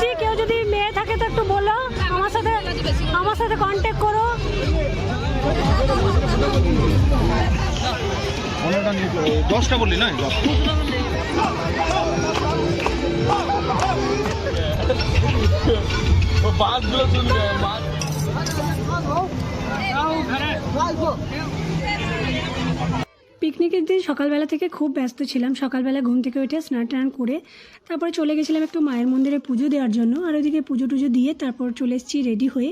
দিচ্ছি কেউ যদি মেয়ে থাকে তো একটু বলো আমার সাথে আমার সাথে কন্ট্যাক্ট করো দশটা বললি না বাসগুলো চলবে বাস পিকনিকের দিন সকালবেলা থেকে খুব ব্যস্ত ছিলাম। সকালবেলা ঘুম থেকে উঠে স্নান টান করে তারপরে চলে গেছিলাম একটু মায়ের মন্দিরে পুজো দেওয়ার জন্য। আর ওইদিকে পুজো টুজো দিয়ে তারপর চলে এসেছি রেডি হয়ে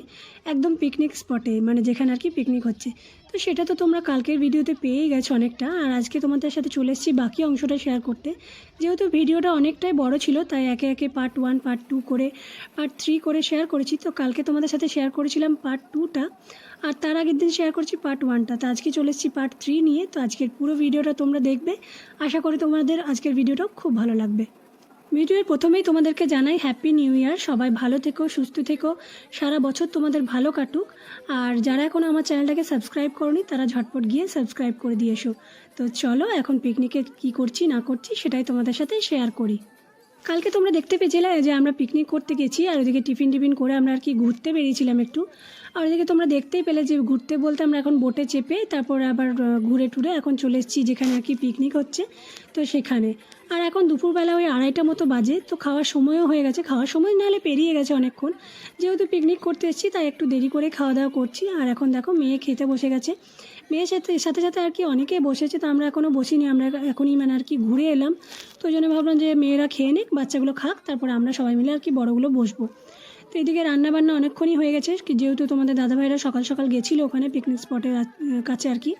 একদম পিকনিক স্পটে মানে যেখানে আর কি পিকনিক হচ্ছে। তো সেটা তো তোমরা কালকের ভিডিওতে পেয়েই গেছো অনেকটা। আর আজকে তোমাদের সাথে চলে এসেছি বাকি অংশটা শেয়ার করতে। যেহেতু ভিডিওটা অনেকটাই বড় ছিল, তাই একে একে পার্ট ওয়ান পার্ট টু করে পার্ট থ্রি করে শেয়ার করেছি। তো কালকে তোমাদের সাথে শেয়ার করেছিলাম পার্ট টুটা আর তার আগের দিন শেয়ার করছি পার্ট ওয়ানটা তো আজকে চলে এসেছি পার্ট থ্রি নিয়ে। তো আজকের পুরো ভিডিওটা তোমরা দেখবে। আশা করি তোমাদের আজকের ভিডিওটাও খুব ভালো লাগবে। ভিডিওর প্রথমেই তোমাদেরকে জানাই হ্যাপি নিউ ইয়ার সবাই ভালো থেকো, সুস্থ থেকো। সারা বছর তোমাদের ভালো কাটুক। আর যারা এখন আমার চ্যানেলটাকে সাবস্ক্রাইব করনি, তারা ঝটপট গিয়ে সাবস্ক্রাইব করে দিয়ে এসো। তো চলো, এখন পিকনিকে কি করছি, না করছি, সেটাই তোমাদের সাথে শেয়ার করি। কালকে তোমরা দেখতে পেয়েছিলে যে আমরা পিকনিক করতে গেছি, আর ওদিকে টিফিন টিফিন করে আমরা আর কি ঘুরতে বেরিয়েছিলাম একটু। আর ওদিকে তোমরা দেখতেই পেলে যে ঘুরতে বলতে আমরা এখন বোটে চেপে তারপর আবার ঘুরে টুরে এখন চলে এসেছি যেখানে আর কি পিকনিক হচ্ছে, তো সেখানে। আর এখন দুপুরবেলা ওই আড়াইটা মতো বাজে, তো খাওয়ার সময়ও হয়ে গেছে। খাওয়ার সময় নাহলে পেরিয়ে গেছে অনেকক্ষণ। যেহেতু পিকনিক করতে এসেছি, তাই একটু দেরি করে খাওয়া দাওয়া করছি। আর এখন দেখো মেয়ে খেতে বসে গেছে। মেয়ের সাথে সাথে সাথে আর কি অনেকে বসেছে, তো আমরা এখনও বসিনি। আমরা এখনই মানে আর কি ঘুরে এলাম। তো ওই জন্য ভাবলাম যে মেয়েরা খেয়ে নিক, বাচ্চাগুলো খাক, তারপর আমরা সবাই মিলে আর কি বড়গুলো বসবো। তো এদিকে রান্নাবান্না অনেকক্ষণই হয়ে গেছে যেহেতু তোমাদের দাদাভাইরা সকাল সকাল গেছিল ওখানে পিকনিক স্পটের কাছে আর কি।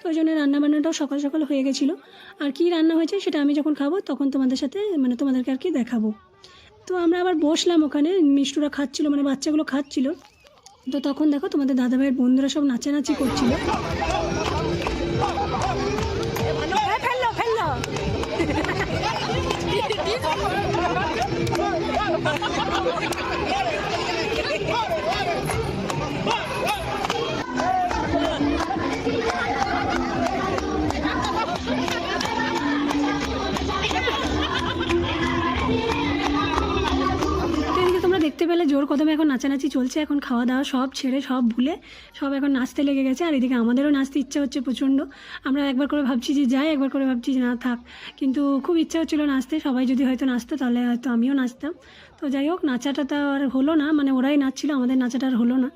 তো ওই জন্য রান্নাবান্নাটাও সকাল সকাল হয়ে গেছিল। আর কি রান্না হয়েছে সেটা আমি যখন খাব তখন তোমাদের সাথে মানে তোমাদেরকে আর কি দেখাবো। তো আমরা আবার বসলাম ওখানে, মিষ্টুরা খাচ্ছিলো মানে বাচ্চাগুলো খাচ্ছিলো। তো তখন দেখো তোমাদের দাদাভাইয়ের বন্ধুরা সব নাচানাচি করছিল। তো দেখতে পেলে জোর কদমে এখন নাচানাচি চলছে, এখন খাওয়া দাওয়া সব ছেড়ে সব ভুলে, সব এখন নাচতে লেগে গেছে, আর এদিকে আমাদেরও নাচতে ইচ্ছা হচ্ছে প্রচণ্ড। আমরা একবার করে ভাবছি যে যাই, একবার করে ভাবছি যে না থাক, কিন্তু খুব ইচ্ছা হচ্ছিল নাচতে, সবাই যদি হয়তো নাচতো তাহলে হয়তো আমিও নাচতাম। তো যাই হোক, নাচাটা তো আর হলো না মানে ওরাই নাচছিল, আমাদের নাচাটা আর হলো না।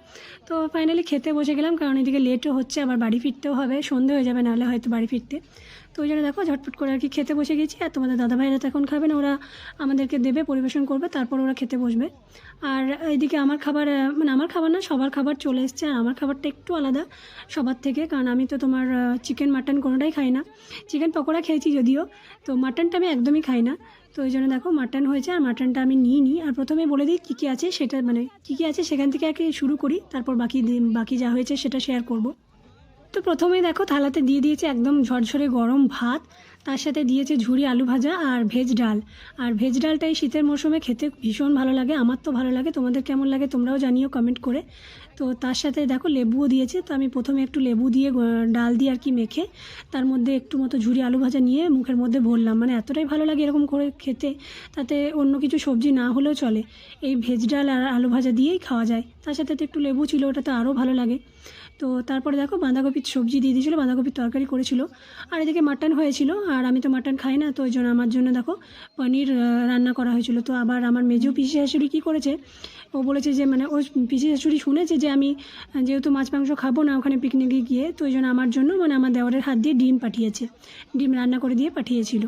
তো ফাইনালি খেতে বসে গেলাম, কারণ এদিকে লেটও হচ্ছে, আবার বাড়ি ফিরতেও হবে, সন্ধে হয়ে যাবে, নাহলে হয়তো বাড়ি ফিরতে। তো ওই জন্য দেখো ঝটপট করে আর কি খেতে বসে গেছি। আর তোমাদের দাদাভাইরা তো এখন খাবে না, ওরা আমাদেরকে দেবে, পরিবেশন করবে, তারপর ওরা খেতে বসবে। আর এইদিকে আমার খাবার মানে আমার খাবার না, সবার খাবার চলে এসছে। আর আমার খাবারটা একটু আলাদা সবার থেকে, কারণ আমি তো তোমার চিকেন মাটন কোনোটাই খাই না। চিকেন পকোড়া খেয়েছি যদিও, তো মাটনটা আমি একদমই খাই না। তো ওই জন্য দেখো মাটন হয়েছে, আর মাটনটা আমি নিয়ে নিই আর প্রথমে বলে দিই কী কী আছে সেটা মানে কী কী আছে সেখান থেকে আর কি শুরু করি, তারপর বাকি বাকি যা হয়েছে সেটা শেয়ার করব। তো প্রথমেই দেখো থালাতে দিয়ে দিয়েছে একদম ঝরঝরে গরম ভাত, তার সাথে দিয়েছে ঝুড়ি আলু ভাজা আর ভেজ ডাল। আর ভেজ ডালটা এই শীতের মৌসুমে খেতে ভীষণ ভালো লাগে, আমার তো ভালো লাগে, তোমাদের কেমন লাগে তোমরাও জানিও কমেন্ট করে। তো তার সাথে দেখো লেবুও দিয়েছে, তো আমি প্রথমে একটু লেবু দিয়ে ডাল দিয়ে আর কি মেখে, তার মধ্যে একটু মতো ঝুড়ি আলু ভাজা নিয়ে মুখের মধ্যে ভরলাম। মানে এতটাই ভালো লাগে এরকম করে খেতে, তাতে অন্য কিছু সবজি না হলেও চলে। এই ভেজ ডাল আর আলু ভাজা দিয়েই খাওয়া যায়। তার সাথে তো একটু লেবু ছিল ওটা তো আরও ভালো লাগে। তো তারপরে দেখো বাঁধাকপির সবজি দিয়ে দিয়েছিলো, বাঁধাকপির তরকারি করেছিল। আর এদিকে মাটন হয়েছিল, আর আমি তো মাটন খাই না, তো ওই জন্য আমার জন্য দেখো পনির রান্না করা হয়েছিল। তো আবার আমার মেজো পিসি শাশুড়ি কী করেছে, ও বলেছে যে মানে ওই পিসি শাশুড়ি শুনেছে যে আমি যেহেতু মাছ মাংস খাব না ওখানে পিকনিকে গিয়ে, তো ওই জন্য আমার জন্য মানে আমার দেওয়ারের হাত দিয়ে ডিম পাঠিয়েছে। ডিম রান্না করে দিয়ে পাঠিয়েছিল।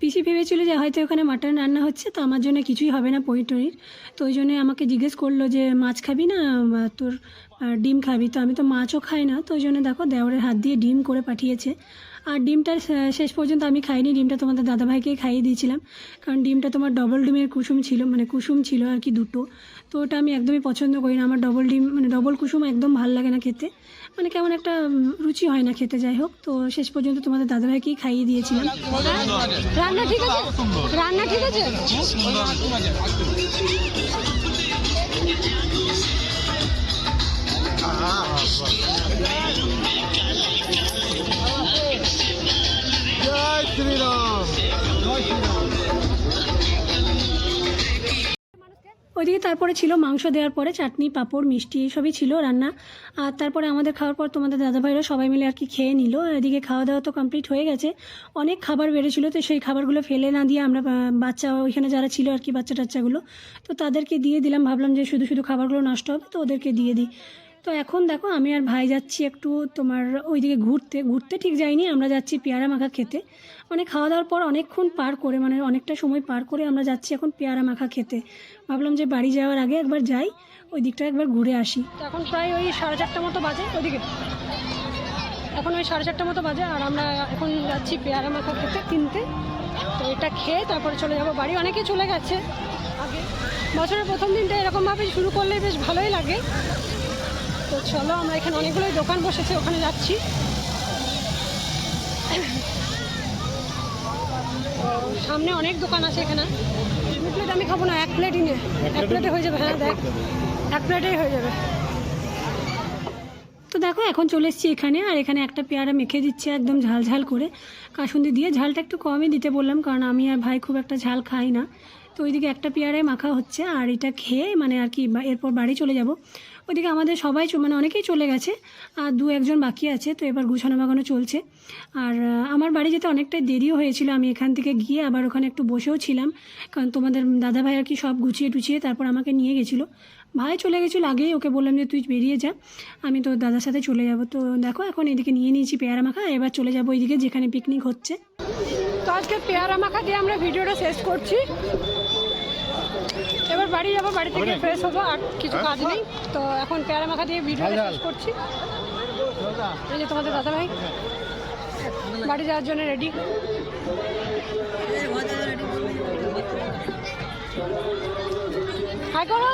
পিসি ভেবেছিল যে হয়তো ওখানে মাটন রান্না হচ্ছে, তো আমার জন্য কিছুই হবে না পনির টনির। তো ওই জন্য আমাকে জিজ্ঞেস করল যে, মাছ খাবি না? তোর ডিম খাবি? তো আমি তো মাছও খাই না, তো ওই জন্য দেখো দেওরের হাত দিয়ে ডিম করে পাঠিয়েছে। আর ডিমটা শেষ পর্যন্ত আমি খাইনি ডিমটা তোমাদের দাদাভাইকে খাইয়ে দিয়েছিলাম। কারণ ডিমটা তোমার ডবল ডিমের কুসুম ছিল মানে কুসুম ছিল আর কি দুটো। তো ওটা আমি একদমই পছন্দ করি না। আমার ডবল ডিম মানে ডবল কুসুম একদম ভালো লাগে না খেতে। মানে কেমন একটা রুচি হয় না খেতে যাই হোক। তো শেষ পর্যন্ত তোমাদের দাদাভাইকেই খাইয়ে দিয়েছিলাম। রান্না ঠিক আছে? রান্না ঠিক আছে? ওইদিকে তারপরে ছিল মাংস দেওয়ার পরে চাটনি, পাঁপড়, মিষ্টি সবই ছিল রান্না। আর তারপরে আমাদের খাওয়ার পর তোমাদের দাদাভাইরা সবাই মিলে আর কি খেয়ে নিল। এদিকে খাওয়া দাওয়া তো কমপ্লিট হয়ে গেছে। অনেক খাবার বেড়েছিল, তো সেই খাবারগুলো ফেলে না দিয়ে আমরা বাচ্চা ওইখানে যারা ছিল আর কি বাচ্চা টাচ্চাগুলো তো তাদেরকে দিয়ে দিলাম। ভাবলাম যে শুধু শুধু খাবারগুলো নষ্ট হবে, তো ওদেরকে দিয়ে দিই। তো এখন দেখো, আমি আর ভাই যাচ্ছি একটু তোমার ওইদিকে ঘুরতে। ঘুরতে ঠিক যাইনি, আমরা যাচ্ছি পেয়ারা মাখা খেতে। মানে খাওয়া দাওয়ার পর অনেকক্ষণ পার করে মানে অনেকটা সময় পার করে আমরা যাচ্ছি এখন পেয়ারা মাখা খেতে। ভাবলাম যে বাড়ি যাওয়ার আগে একবার যাই, ওই দিকটা একবার ঘুরে আসি। এখন প্রায় ওই সাড়ে চারটা মতো বাজে ওইদিকে। এখন ওই সাড়ে চারটা মতো বাজে, আর আমরা এখন যাচ্ছি পেয়ারা মাখা খেতে কিনতে তো এটা খেয়ে তারপরে চলে যাব বাড়ি। অনেকে চলে গেছে আগে। বছরের প্রথম দিনটা এরকমভাবে শুরু করলে বেশ ভালোই লাগে। চলো আমরা এখানে অনেকগুলোই দোকান বসেছে ওখানে যাচ্ছি। সামনে অনেক দোকান আছে এখানে। দু প্লেট আমি খাব না এক প্লেটই নে। এক প্লেটে হয়ে যাবে হ্যাঁ দেখ। এক প্লেটেই হয়ে যাবে। তো দেখো এখন চলে এসেছি এখানে আর এখানে একটা পেয়ারা মেখে দিচ্ছে একদম ঝাল ঝাল করে। কাসুন্দি দিয়ে ঝালটা একটু কমই দিতে বললাম কারণ আমি আর ভাই খুব একটা ঝাল খাই না। তো ওইদিকে একটা পেয়ারায় মাখা হচ্ছে আর এটা খেয়ে মানে আর কি এরপর বাড়ি চলে যাব। ওইদিকে আমাদের সবাই মানে অনেকেই চলে গেছে, আর দু একজন বাকি আছে, তো এবার গুছানো বাগানো চলছে। আর আমার বাড়ি যেতে অনেকটাই দেরিও হয়েছিল, আমি এখান থেকে গিয়ে আবার ওখানে একটু বসেও ছিলাম। কারণ তোমাদের দাদা ভাই আর কি সব গুছিয়ে টুছিয়ে তারপর আমাকে নিয়ে গেছিল। ভাই চলে গেছিল আগেই, ওকে বললাম যে তুই বেরিয়ে যা, আমি তো দাদার সাথে চলে যাব। তো দেখো, এখন এদিকে নিয়ে নিয়েছি পেয়ারা মাখা, এবার চলে যাব ওইদিকে যেখানে পিকনিক হচ্ছে। তো আজকে পেয়ারা মাখা দিয়ে আমরা ভিডিওটা শেষ করছি। এবার বাড়ি যাব বাড়ি থেকে ফ্রেশ হব আর কিছু কাজ নেই। তো এখন পেয়ারা মাখা দিয়ে ভিডিওটা শেষ করছি। এই যে তোমাদের দাদা ভাই বাড়ি যাওয়ার জন্য রেডি হাই করো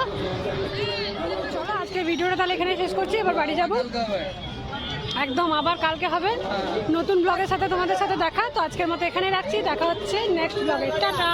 চলো আজকে ভিডিওটা তাহলে এখানে শেষ করছি এবার বাড়ি যাব। একদম আবার কালকে হবে। নতুন ব্লগের সাথে তোমাদের সাথে দেখা। তো আজকের মতো এখানে রাখছি। দেখা হচ্ছে নেক্সট ব্লগে টাটা।